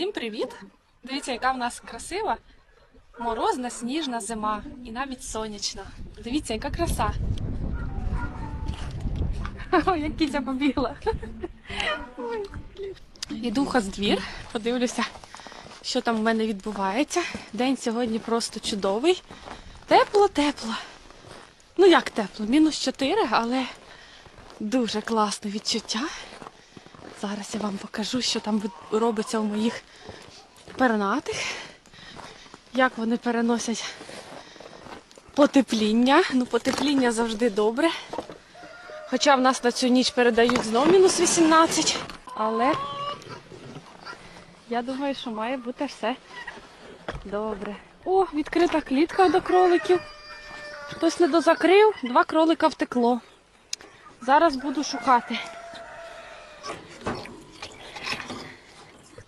Всім привіт! Дивіться, яка в нас красива, морозна, сніжна зима і навіть сонячна. Дивіться, яка краса. Ой, як кітя побігла. Іду в хаздвір, подивлюся, що там в мене відбувається. День сьогодні просто чудовий. Тепло, тепло. Ну як тепло? Мінус 4, але дуже класне відчуття. Зараз я вам покажу, що там робиться у моїх пернатих, як вони переносять потепління. Ну, потепління завжди добре. Хоча в нас на цю ніч передають знов мінус 18, але я думаю, що має бути все добре. О, відкрита клітка до кроликів. Хтось не дозакрив, два кролика втекло. Зараз буду шукати.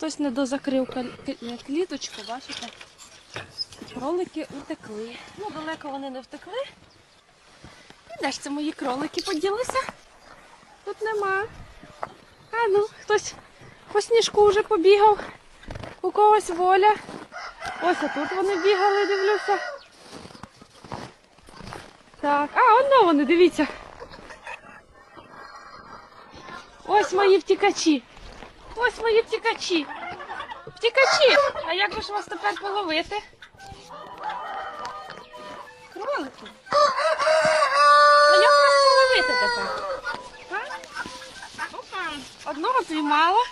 Хтось не дозакрив кліточку, бачите? Кролики утекли. Ну, далеко вони не втекли. І де ж це мої кролики поділися? Тут нема. А ну, хтось по сніжку вже побігав. У когось воля. Ось тут вони бігали, дивлюся. Так, а, воно вони, дивіться. Ось мої втікачі. Ось мої втікачі. Втікачі! А як же ж вас тепер половити? Кролики. А як вас половити тепер? Одного піймала.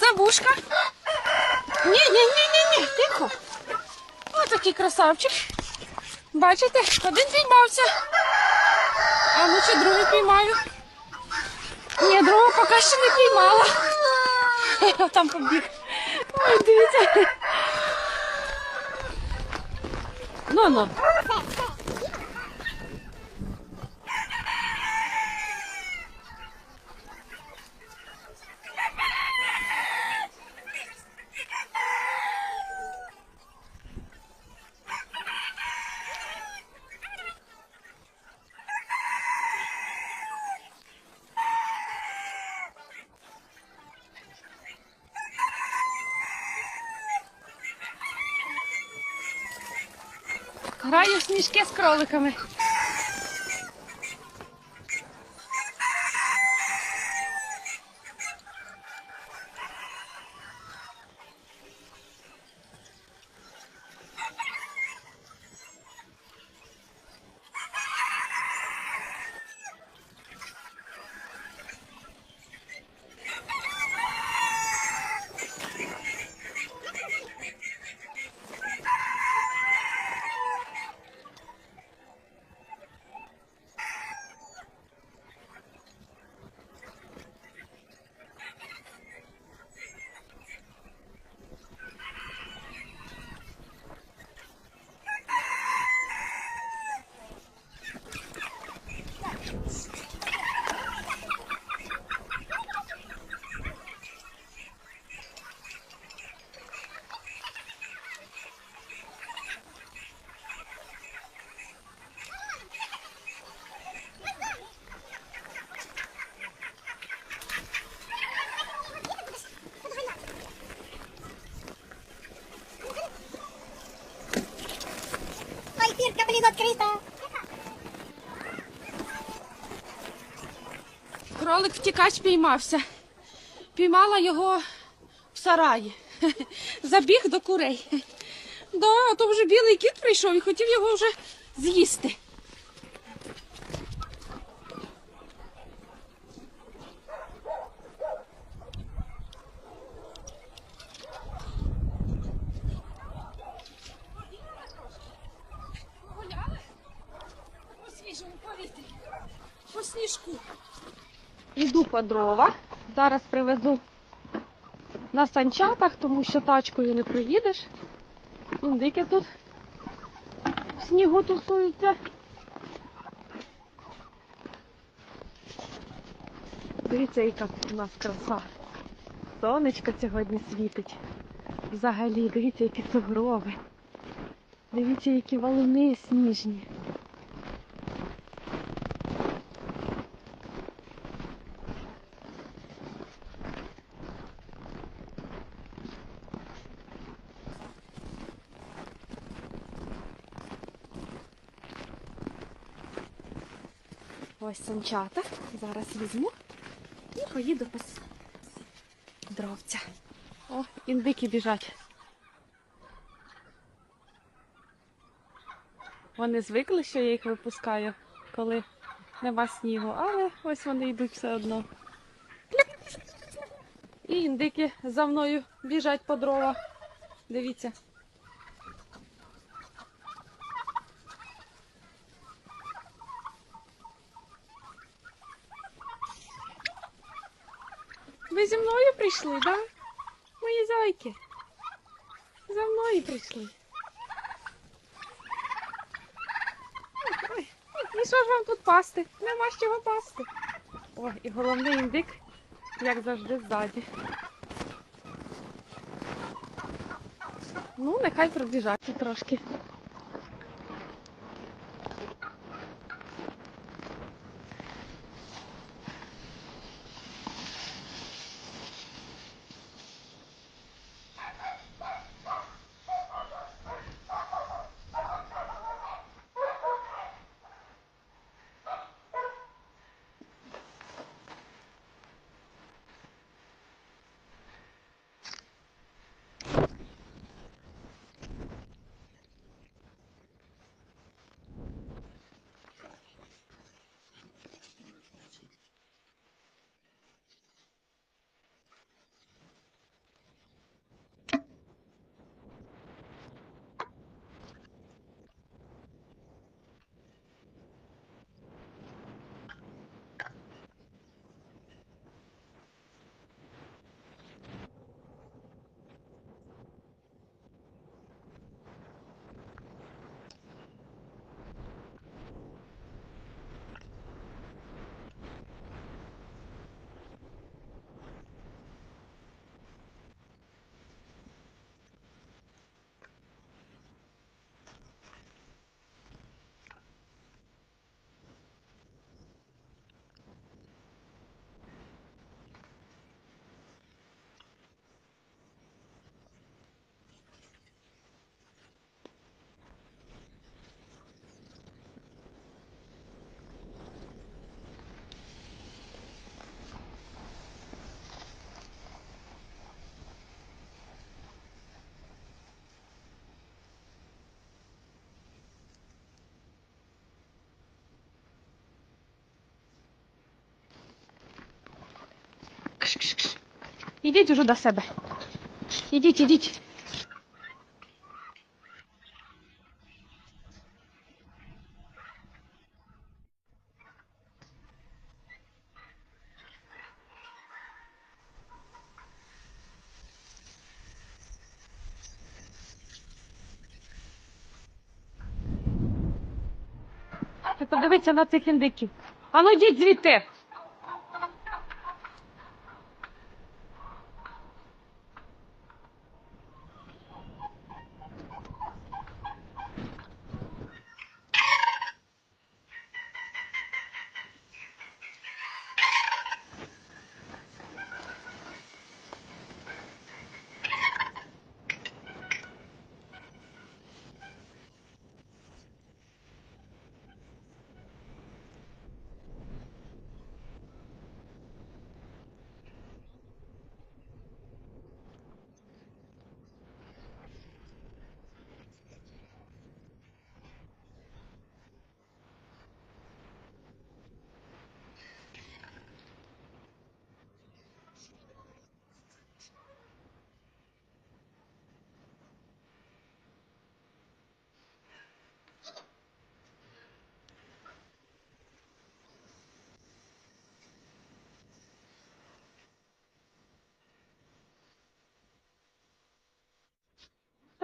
Це вушка. Ні, ні, ні, ні, ні, тихо. Ось такий красавчик. Бачите, один піймався. А ну ще другий піймаю. Ні, другого поки що не піймала. Там побіг. Ой, дивіться. Ну, ну. Граю сніжки з кроликами. Ой, блін, відкрита. Кролик втікач піймався. Піймала його в сараї. Забіг до курей. Да, то вже білий кіт прийшов і хотів його вже з'їсти. Свіжому повітрі. По сніжку. Йду по дрова. Зараз привезу на санчатах, тому що тачкою не проїдеш. Індики тут в снігу тусуються. Дивіться, яка у нас краса. Сонечко сьогодні світить. Взагалі, дивіться, які сугроби. Дивіться, які валуни сніжні. Ось санчата. Зараз візьму і поїду по дровця. О, індики біжать. Вони звикли, що я їх випускаю, коли нема снігу, але ось вони йдуть все одно. І індики за мною біжать по дрова. Дивіться. Ви зі мною прийшли, да? Мої зайки. За мною прийшли. Ой, і що ж вам тут пасти? Нема з чого пасти. О, і головний індик, як завжди, ззаді. Ну, нехай пробіжать трошки. Ідіть уже до себе. Ідіть, ідіть. Ти подивися на цих індиків. А ну йдіть звідти.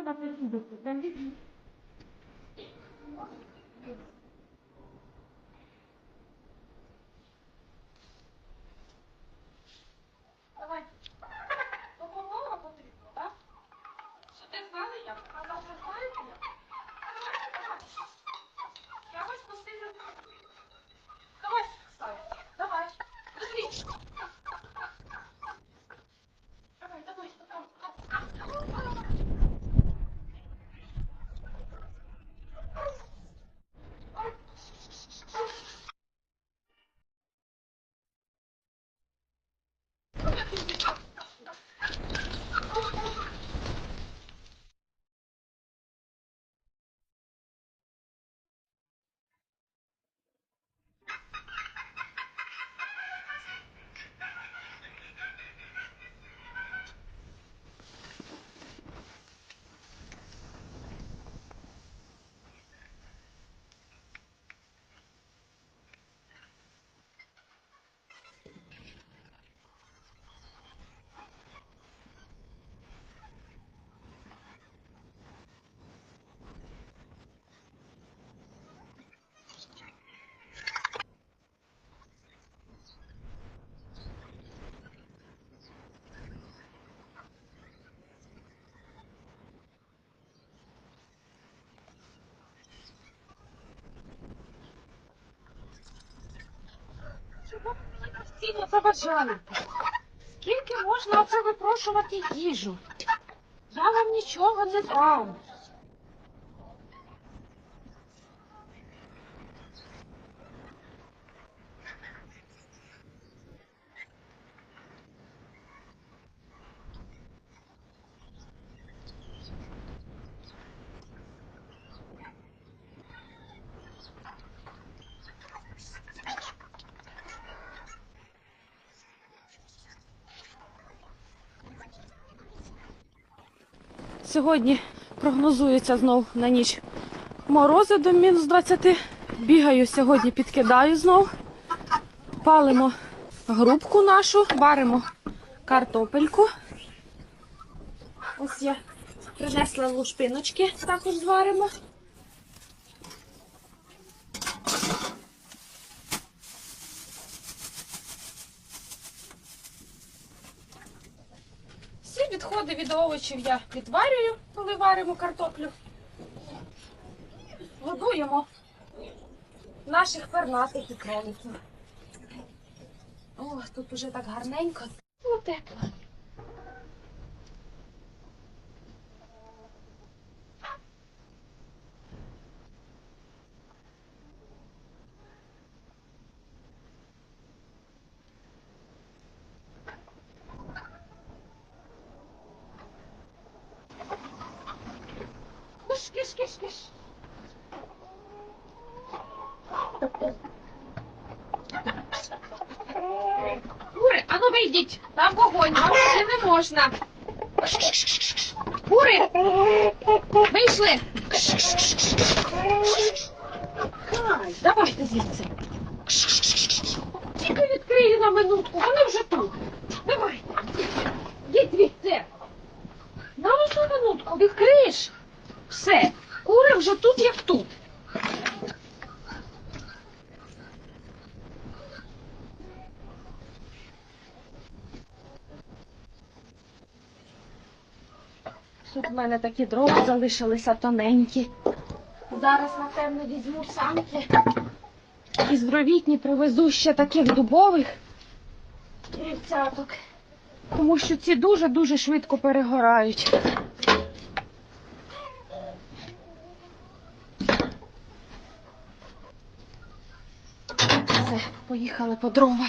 Să vă mulțumesc! Постійно заважаєте? Скільки можна оце випрошувати їжу? Я вам нічого не дам. Сьогодні прогнозується знов на ніч морози до мінус 20. Бігаю сьогодні, підкидаю знов. Палимо грубку нашу, варимо картопельку. Ось я принесла лушпиночки, також зваримо. Відходи від овочів я відварюю, коли варимо картоплю. Годуємо наших пернатих і кроликів. О, тут уже так гарненько. Ну, тепло. Киш, киш, киш. Кури, а ну вийдіть, там вогонь, вам сюди не можна. Кури, вийшли. Хай, давайте звідси. Тільки відкрию на минутку, вони вже тут. Давайте. Йдіть звідси. На одну минутку відкриєш. Все, кури вже тут, як тут. Тут в мене такі дрова залишилися тоненькі. Зараз, напевно, візьму самки. Із дровітні привезу ще таких дубових рівцяток. Тому що ці дуже-дуже швидко перегорають. Все, поїхали по дрова.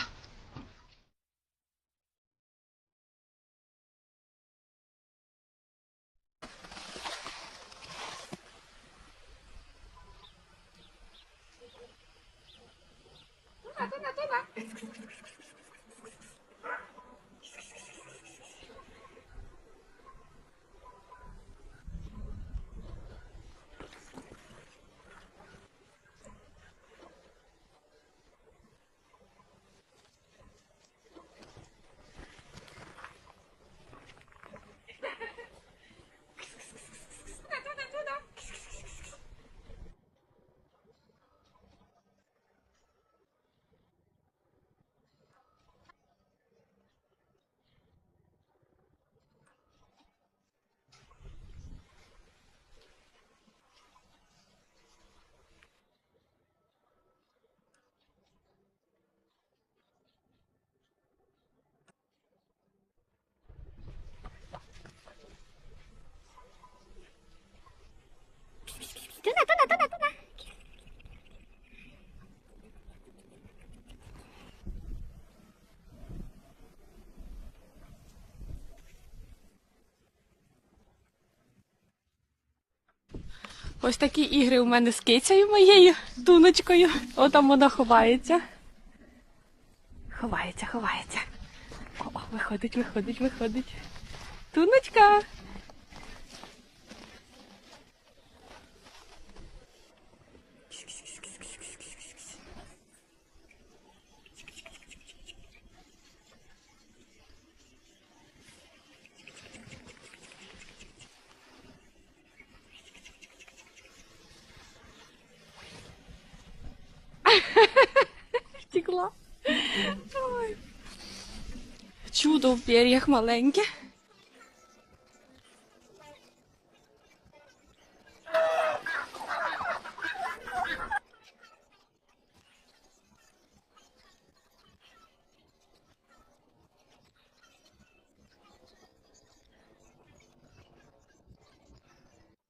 Ось такі ігри у мене з кицею моєю дуночкою. Отам вона ховається. Ховається, ховається. О, виходить, виходить, виходить. Туночка. Втекла. Ой. Чудо в пер'ях маленьке.